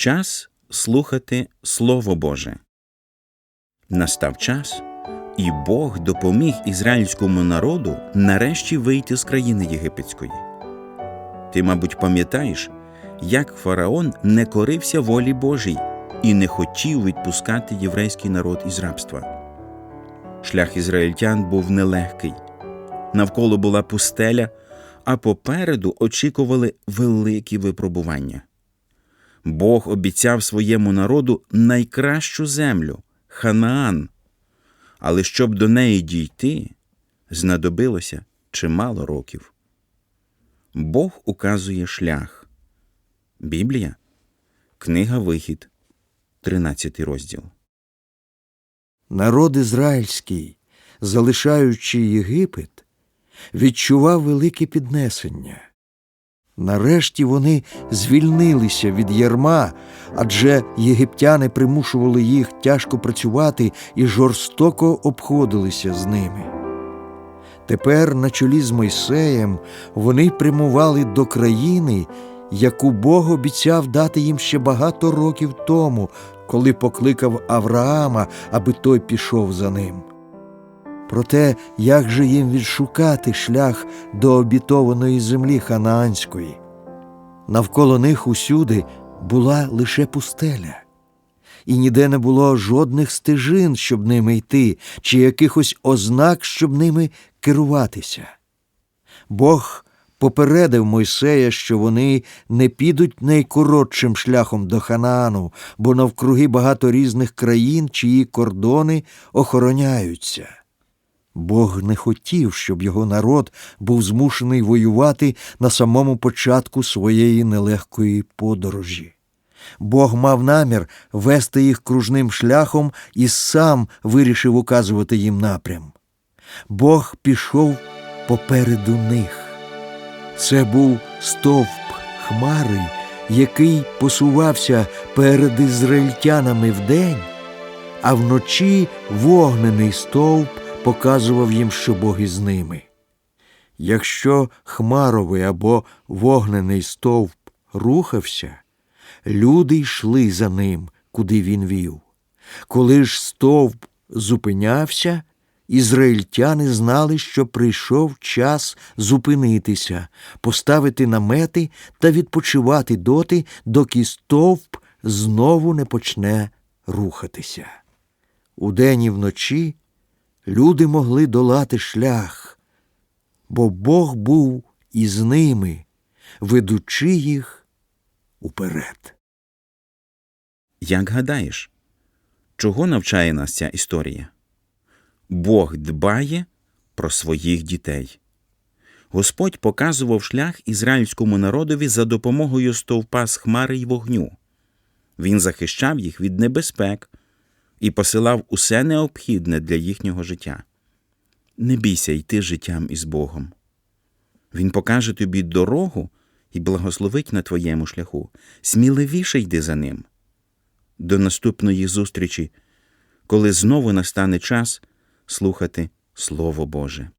Час слухати Слово Боже. Настав час, і Бог допоміг ізраїльському народу нарешті вийти з країни єгипетської. Ти, мабуть, пам'ятаєш, як фараон не корився волі Божій і не хотів відпускати єврейський народ із рабства. Шлях ізраїльтян був нелегкий. Навколо була пустеля, а попереду очікували великі випробування. Бог обіцяв своєму народу найкращу землю Ханаан. Але щоб до неї дійти, знадобилося чимало років. Бог указує шлях. Біблія, Книга Вихід, 13 розділ. Народ ізраїльський, залишаючи Єгипет, відчував велике піднесення. Нарешті вони звільнилися від ярма, адже єгиптяни примушували їх тяжко працювати і жорстоко обходилися з ними. Тепер на чолі з Мойсеєм вони прямували до країни, яку Бог обіцяв дати їм ще багато років тому, коли покликав Авраама, аби той пішов за ним. Проте як же їм відшукати шлях до обітованої землі ханаанської? Навколо них усюди була лише пустеля, і ніде не було жодних стежин, щоб ними йти, чи якихось ознак, щоб ними керуватися. Бог попередив Мойсея, що вони не підуть найкоротшим шляхом до Ханаану, бо навкруги багато різних країн, чиї кордони охороняються. Бог не хотів, щоб його народ був змушений воювати на самому початку своєї нелегкої подорожі. Бог мав намір вести їх кружним шляхом і сам вирішив указувати їм напрям. Бог пішов попереду них. Це був стовп хмари, який посувався перед ізраїльтянами вдень, а вночі вогнений стовп показував їм, що Бог із ними. Якщо хмаровий або вогнений стовп рухався, люди йшли за ним, куди він вів. Коли ж стовп зупинявся, ізраїльтяни знали, що прийшов час зупинитися, поставити намети та відпочивати доти, доки стовп знову не почне рухатися. Удень і вночі люди могли долати шлях, бо Бог був із ними, ведучи їх уперед. Як гадаєш, чого навчає нас ця історія? Бог дбає про своїх дітей. Господь показував шлях ізраїльському народові за допомогою стовпа з хмари й вогню. Він захищав їх від небезпек і посилав усе необхідне для їхнього життя. Не бійся йти життям із Богом. Він покаже тобі дорогу і благословить на твоєму шляху. Сміливіше йди за ним. До наступної зустрічі, коли знову настане час слухати Слово Боже.